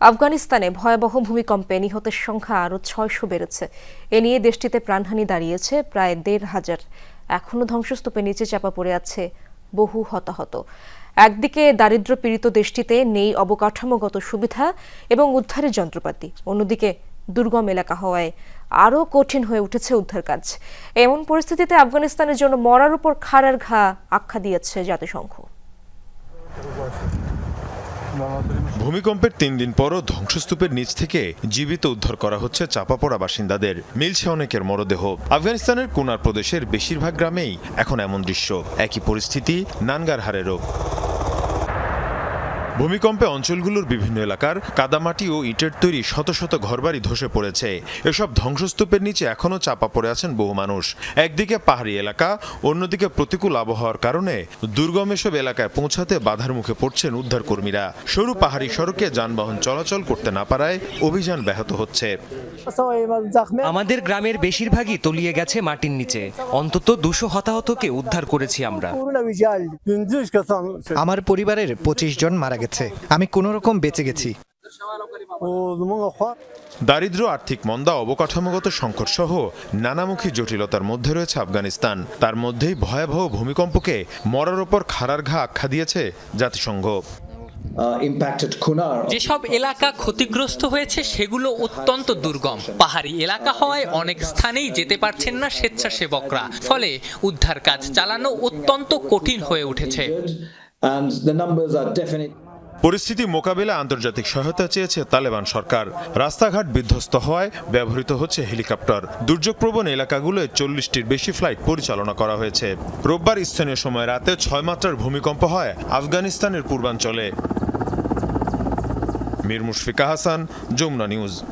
আফগানিস্তানে ভয়াবহ ভূমিকম্পে নিহতের সংখ্যা আরও ছয়শো বেড়েছে। এ নিয়ে দেশটিতে প্রাণহানি দাঁড়িয়েছে প্রায় দেড় হাজার। এখনও ধ্বংসস্তূপের নিচে চাপা পড়ে আছে বহু হতাহত। একদিকে দারিদ্র পীড়িত দেশটিতে নেই অবকাঠামোগত সুবিধা এবং উদ্ধারের যন্ত্রপাতি। অন্যদিকে দুর্গম এলাকা হওয়ায় আরও কঠিন হয়ে উঠেছে উদ্ধার কাজ এমন পরিস্থিতিতে আফগানিস্তানের জন্য মরার উপর খাড়ার ঘা আখ্যা দিয়েছে জাতিসংঘ। ভূমিকম্পের তিন দিন পরও ধ্বংসস্তূপের নিচ থেকে জীবিত উদ্ধার করা হচ্ছে চাপা পড়া বাসিন্দাদের। মিলছে অনেকের মরদেহ। আফগানিস্তানের কুনার প্রদেশের বেশিরভাগ গ্রামেই এখন এমন দৃশ্য। একই পরিস্থিতি নানগারহারেরও। ভূমিকম্পে অঞ্চলগুলোর বিভিন্ন এলাকার কাদামাটি ও ইটের তৈরি শত শত ঘরবাড়ি ধসে পড়েছে। এসব ধ্বংসস্তূপের নিচে এখনও চাপা পড়ে আছেন বহু মানুষ। একদিকে পাহাড়ি এলাকা অন্যদিকে প্রতিকূল আবহাওয়ার কারণে দুর্গম এসব এলাকায় পৌঁছাতে বাধার মুখে পড়ছেন উদ্ধারকর্মীরা। সরু পাহাড়ি সড়কে যানবাহন চলাচল করতে না পারায় অভিযান ব্যাহত হচ্ছে। আমাদের গ্রামের বেশিরভাগই তলিয়ে গেছে মাটির নিচে। অন্তত দুশো হতাহতকে উদ্ধার করেছি আমরা। আমার পরিবারের পঁচিশ জন মারা গেছে। আমি কোনো রকম বেঁচে গেছি। দারিদ্র আর্থিক মন্দা অবকাঠামোগত সংকট সহ নানামুখী জটিলতার মধ্যে রয়েছে আফগানিস্তান। তার মধ্যেই ভয়াবহ ভূমিকম্পকে মরার ওপর খাড়ার ঘা আখ্যা দিয়েছে জাতিসংঘ. যেসব এলাকা ক্ষতিগ্রস্ত হয়েছে সেগুলো অত্যন্ত দুর্গম। পাহাড়ি এলাকা হওয়ায় অনেক স্থানেই যেতে পারছেন না স্বেচ্ছাসেবকরা। ফলে উদ্ধার কাজ চালানো অত্যন্ত কঠিন হয়ে উঠেছে। পরিস্থিতি মোকাবেলা আন্তর্জাতিক সহায়তা চেয়েছে তালেবান সরকার। রাস্তাঘাট বিধ্বস্ত হওয়ায় ব্যবহৃত হচ্ছে হেলিকপ্টার। দুর্যোগপ্রবণ এলাকাগুলোয় চল্লিশটির বেশি ফ্লাইট পরিচালনা করা হয়েছে। রোববার স্থানীয় সময় রাতে ছয় মাত্রার ভূমিকম্প হয় আফগানিস্তানের পূর্বাঞ্চলে। মীর মুশফিকা হাসান, যমুনা নিউজ।